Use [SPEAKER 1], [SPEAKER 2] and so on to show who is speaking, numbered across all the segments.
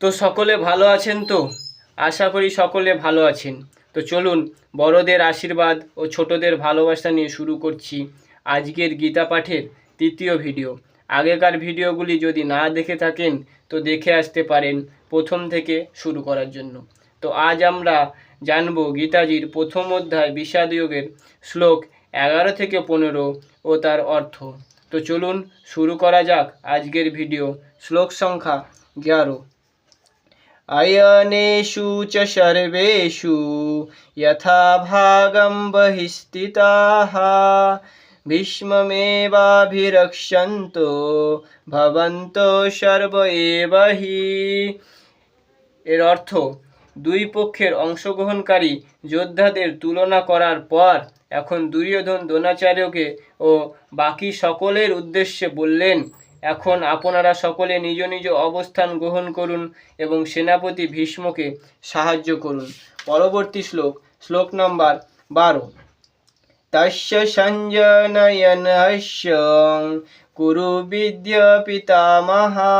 [SPEAKER 1] তো সকলে ভালো আছেন তো? আশা করি সকলে ভালো আছেন। তো চলুন, বড়দের আশীর্বাদ ও ছোটদের ভালোবাসা নিয়ে শুরু করছি আজকের গীতা পাঠের তৃতীয় ভিডিও। আগেকার ভিডিওগুলি যদি না দেখে থাকেন, তো দেখে আসতে পারেন প্রথম থেকে শুরু করার জন্য। তো আজ আমরা জানব গীতাজির প্রথম অধ্যায় বিষাদ বিষাদযোগের শ্লোক এগারো থেকে পনেরো ও তার অর্থ। তো চলুন, শুরু করা যাক আজকের ভিডিও শ্লোক সংখ্যা এগারো। अयनेषु च सर्वेषु यथा भागं बहिस्थिताः भीष्ममेवाभिरक्षन्तो भवन्तो সর্ব এব হি এর অর্থ দুই পক্ষের অংশগ্রহণকারী যোদ্ধাদের তুলনা করার পর এখন দুর্যোধন দ্রোণাচার্যকে ও বাকি সকলের উদ্দেশ্যে বললেন এখন আপনারা সকলে নিজ নিজ অবস্থান গ্রহণ করুন এবং সেনাপতি ভীষ্মকে সাহায্য করুন। পরবর্তী শ্লোক শ্লোক নম্বর বারো। তস্য সঞ্জনয়নস্য কুরু বিদ্য পিতামহা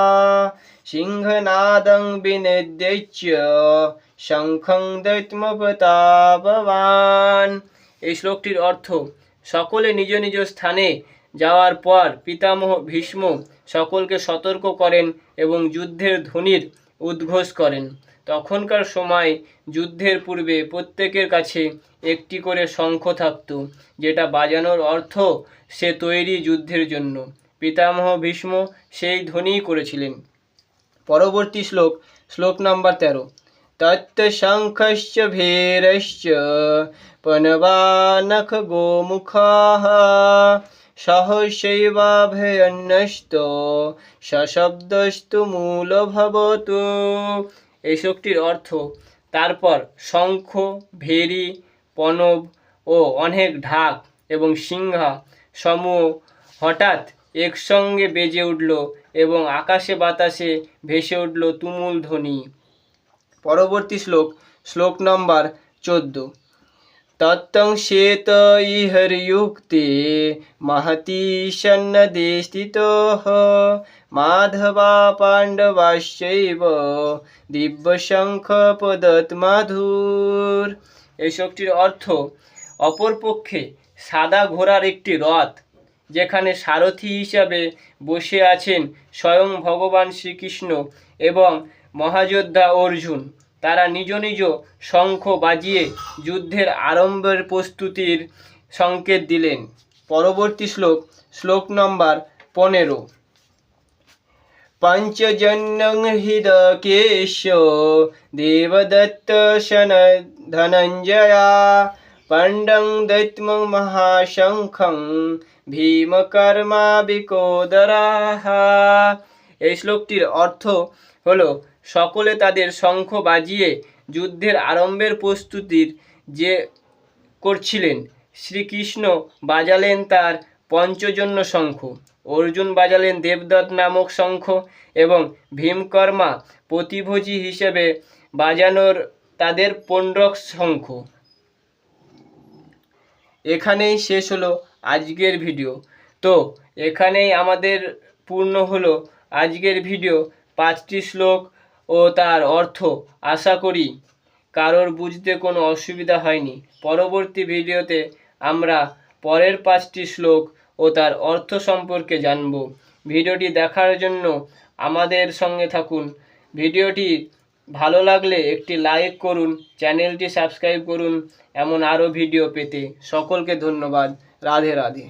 [SPEAKER 1] সিংহনাদং বিনির্দেশ্য শঙ্খং দৈত্মপতাপবান এই শ্লোকটির অর্থ সকলে নিজ নিজ স্থানে যাওয়ার পর পিতামহ ভীষ্ম সকলকে সতর্ক করেন এবং যুদ্ধের ধ্বনির উদ্ঘোষ করেন। তখনকার সময় যুদ্ধের পূর্বে প্রত্যেকের কাছে একটি করে শঙ্খ থাকত, যেটা বাজানোর অর্থ সে তৈরি যুদ্ধের জন্য। পিতামহ ভীষ্ম সেই ধ্বনিই করেছিলেন। পরবর্তী শ্লোক শ্লোক নাম্বার তেরো। তত্শঙ্খশ্চ ভীরশ্চ, পনবানখ গোমুখাः সহসৈবাভয়ন্যস্ত, সশব্দস্তু মূল ভবতু এই শক্তির অর্থ, তারপর শঙ্খ, ভেরি, পনব ও অনেক ঢাক এবং সিংহা সমূহ হঠাৎ একসঙ্গে বেজে উঠল এবং আকাশে বাতাসে ভেসে উঠল তুমুল ধ্বনি। পরবর্তী শ্লোক শ্লোক নম্বর চোদ্দ। তত্ত্বং শ্বেত ইহর্যুক্তে মহতি সন্নদে স্থিত মাধবা পাণ্ডবাশ্চৈব দিব্যশঙ্খ পদত মাধুর এই শক্তির অর্থ অপরপক্ষে সাদা ঘোড়ার একটি রথ, যেখানে সারথি হিসাবে বসে আছেন স্বয়ং ভগবান শ্রীকৃষ্ণ এবং মহাযোদ্ধা অর্জুন। তারা নিজ নিজ শঙ্খ বাজিয়ে যুদ্ধের আরম্ভের প্রস্তুতির সংকেত দিলেন। পরবর্তী শ্লোক শ্লোক নম্বর পনেরো। পঞ্চজন্যং হৃদকেশ দেবদত্ত শন ধনঞ্জয়া পণ্ডং দৈত্মং মহাশঙ্খং ভীমকর্মা বিকোদরাহ এই শ্লোকটির অর্থ হলো সকলে তাদের শঙ্খ বাজিয়ে যুদ্ধের আরম্ভের প্রস্তুতির যে করছিলেন, শ্রীকৃষ্ণ বাজালেন তার পঞ্চজন্য শঙ্খ। অর্জুন বাজালেন দেবদত্ত নামক শঙ্খ এবং ভীমকর্মা প্রতিভোজী হিসেবে বাজানোর তাদের পণ্ডক শঙ্খ। এখানেই শেষ হলো আজকের ভিডিও। তো এখানেই আমাদের পূর্ণ হলো আজকের ভিডিও। পাঁচটি শ্লোক ও তার অর্থ, আশা করি। কারোর বুঝতে কোনো অসুবিধা হয়নি। পরবর্তী ভিডিওতে আমরা পরের পাঁচটি শ্লোক ও তার অর্থ সম্পর্কে জানব। ভিডিওটি দেখার জন্য আমাদের সঙ্গে থাকুন। ভিডিওটি ভালো লাগলে একটি লাইক করুন, চ্যানেলটি সাবস্ক্রাইব করুন, এমন আরও ভিডিও পেতে। সকলকে ধন্যবাদ। রাধে রাধে।